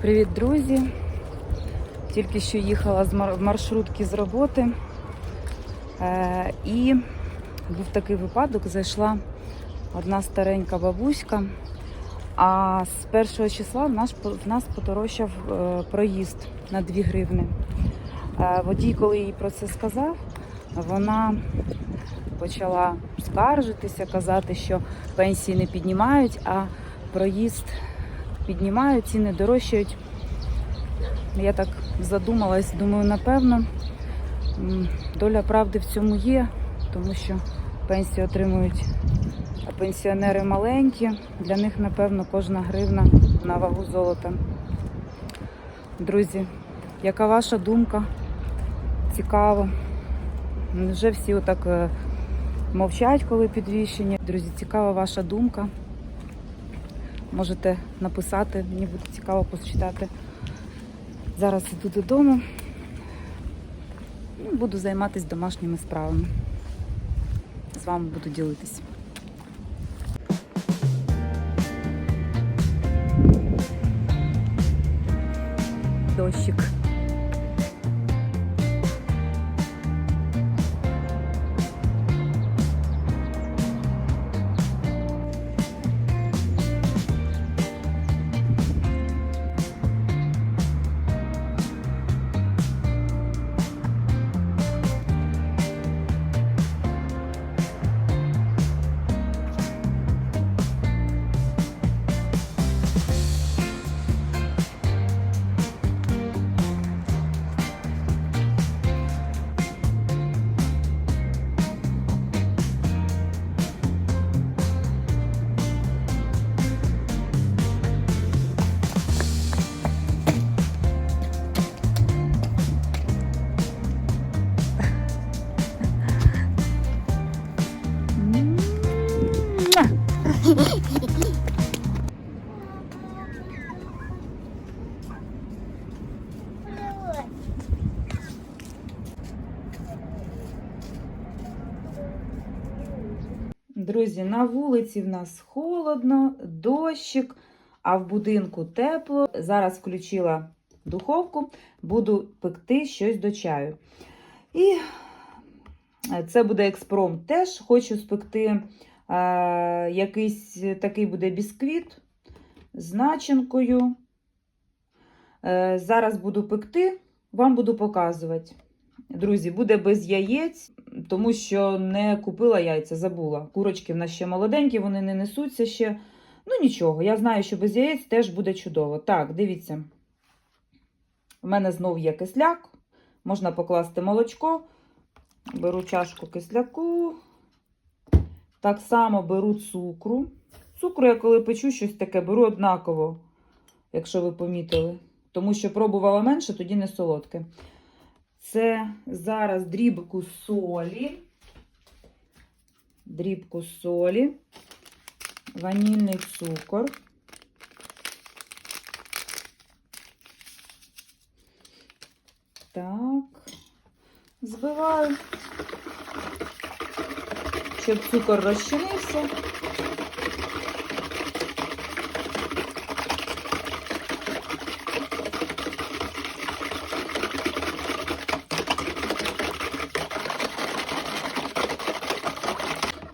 Привіт, друзі! Тільки що їхала з мар- маршрутки з роботи. Е, і був такий випадок, зайшла одна старенька бабуська, а з першого числа в нас, в нас подорожчав е, проїзд на 2 гривни. Е, водій, коли їй про це сказав, вона почала скаржитися, казати, що пенсії не піднімають, а проїзд піднімають, ціни дорожчають. Я так задумалась, думаю, напевно, доля правди в цьому є, тому що пенсії отримують пенсіонери маленькі. Для них, напевно, кожна гривна на вагу золота. Друзі, яка ваша думка? Цікаво. Вже всі отак е, мовчать, коли підвищення. Друзі, цікава ваша думка. Можете написати, мені буде цікаво почитати. Зараз іду додому. і Буду займатися домашніми справами. З вами буду ділитись. Дощик. Друзі, на вулиці в нас холодно, дощик, а в будинку тепло. Зараз включила духовку, буду пекти щось до чаю. І це буде експромт теж. Хочу спекти якийсь такий буде бісквіт з начинкою. Е, зараз буду пекти, вам буду показувати. Друзі, буде без яєць, тому що не купила яйця, забула. Курочки в нас ще молоденькі, вони не несуться ще. Ну нічого, я знаю, що без яєць теж буде чудово. Так, дивіться. У мене знов є кисляк. Можна покласти молочко. Беру чашку кисляку. Так само беру цукру. Цукру я коли печу щось таке, беру однаково, якщо ви помітили. Тому що пробувала менше, тоді не солодке. Це зараз дрібку солі, дрібку солі, ванільний цукор. Так, збиваю, щоб цукор розчинився.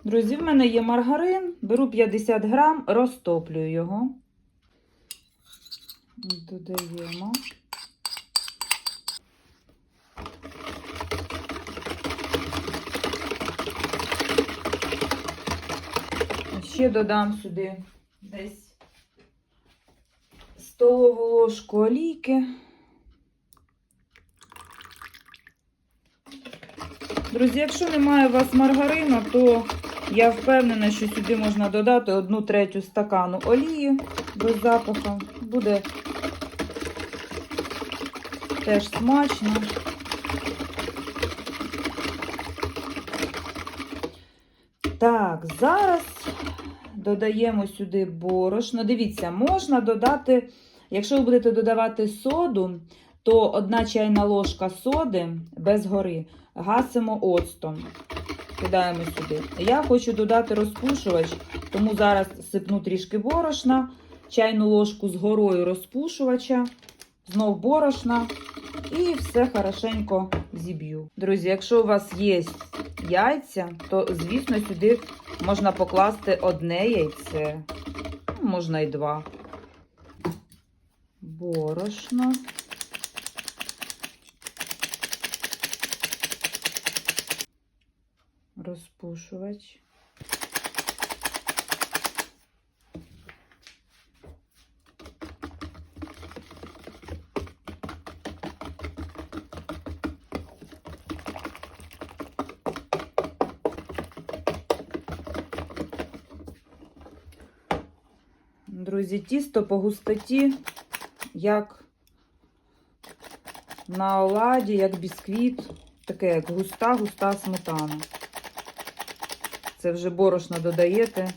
Друзі, в мене є маргарин, беру 50 грам, розтоплюю його. Додаємо. Ще додам сюди десь столову ложку олійки. Друзі, якщо немає у вас маргарину, то я впевнена, що сюди можна додати одну третю стакану олії без запаху. Буде теж смачно. Так, зараз додаємо сюди борошно. Дивіться, можна додати, якщо ви будете додавати соду, то одна чайна ложка соди без гори гасимо оцтом. Кидаємо сюди. Я хочу додати розпушувач, тому зараз сипну трішки борошна чайну ложку з горою розпушувача, знов борошна і все хорошенько зіб'ю. Друзі, якщо у вас є яйця, то, звісно, сюди можна покласти одне яйце, ну, можна і два. Борошно. Розпушувач. Друзі, тісто по густоті, як на оладі, як бісквіт, таке як густа-густа сметана. Це вже борошно додаєте,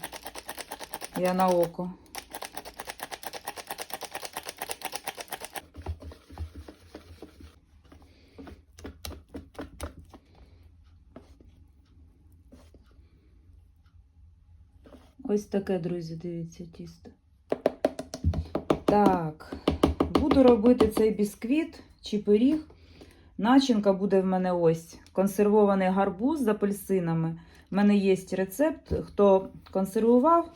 я на око. Ось таке, друзі, дивіться, тісто. Так, буду робити цей бісквіт чи пиріг. Начинка буде в мене ось консервований гарбуз з апельсинами. У мене є рецепт, хто консервував.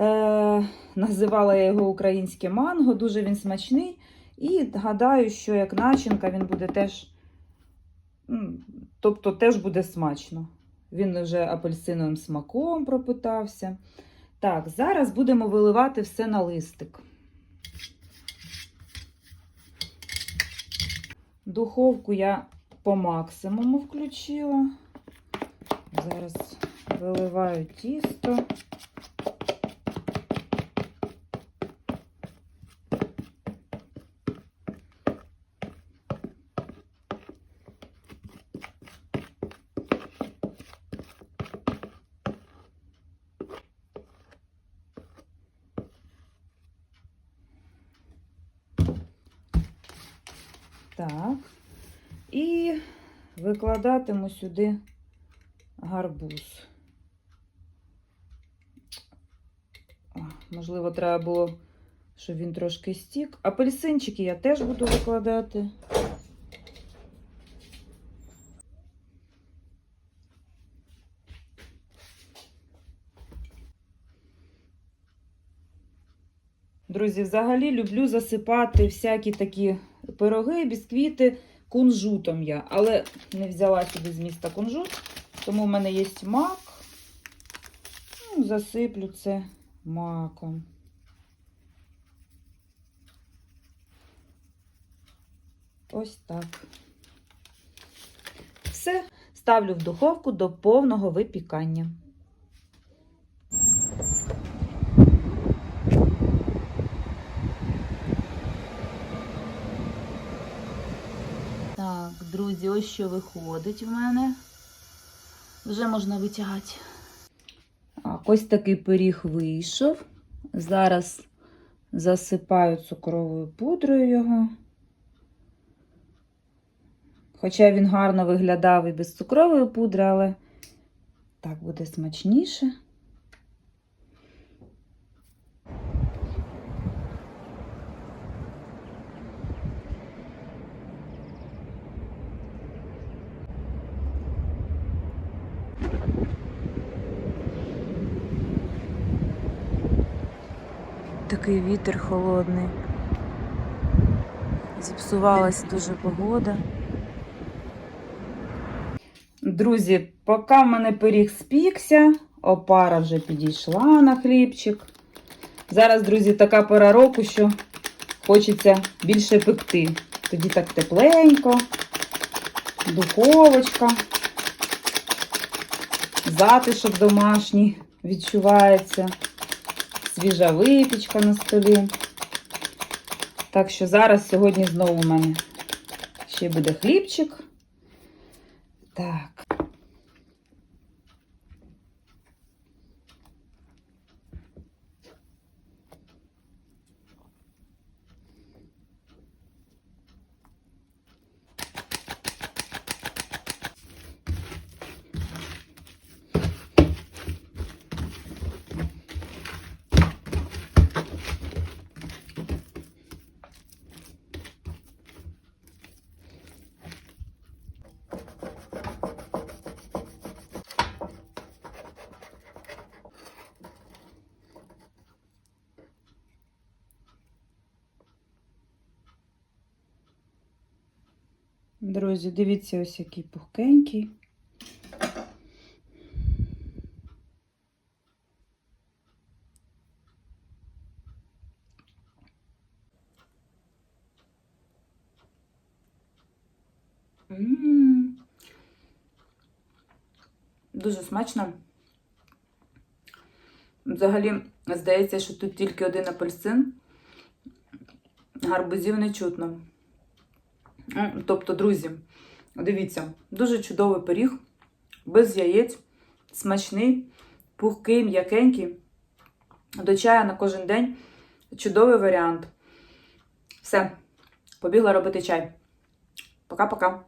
Е, називала я його українське манго, дуже він смачний. І гадаю, що як начинка він буде теж, тобто теж буде смачно. Він вже апельсиновим смаком пропитався. Так, зараз будемо виливати все на листик. Духовку я по максимуму включила. Зараз виливаю тісто. Так. І викладатиму сюди гарбуз. Можливо, треба було, щоб він трошки стік. Апельсинчики я теж буду викладати. Друзі, взагалі люблю засипати всякі такі пироги, бісквіти кунжутом я, але не взяла сюди з міста кунжут, тому в мене є мак. Ну, засиплю це маком. Ось так. Все, ставлю в духовку до повного випікання. Так, друзі, ось що виходить в мене. Вже можна витягати. Так, ось такий пиріг вийшов. Зараз засипаю цукровою пудрою його. Хоча він гарно виглядав і без цукрової пудри, але так буде смачніше. Такий вітер холодний. Зіпсувалась дуже погода. Друзі, поки в мене пиріг спікся, опара вже підійшла на хлібчик. Зараз, друзі, така пора року, що хочеться більше пекти. Тоді так тепленько, духовочка, затишок домашній відчувається, свіжа випічка на столі. Так що зараз сьогодні знову у мене ще буде хлібчик. Так. Друзі, дивіться, ось який пухкенький. Дуже смачно. Взагалі, здається, що тут тільки один апельсин. Гарбузів не чутно. Тобто, друзі, дивіться, дуже чудовий пиріг, без яєць, смачний, пухкий, м'якенький. До чая на кожен день. Чудовий варіант. Все, побігла робити чай. Пока-пока.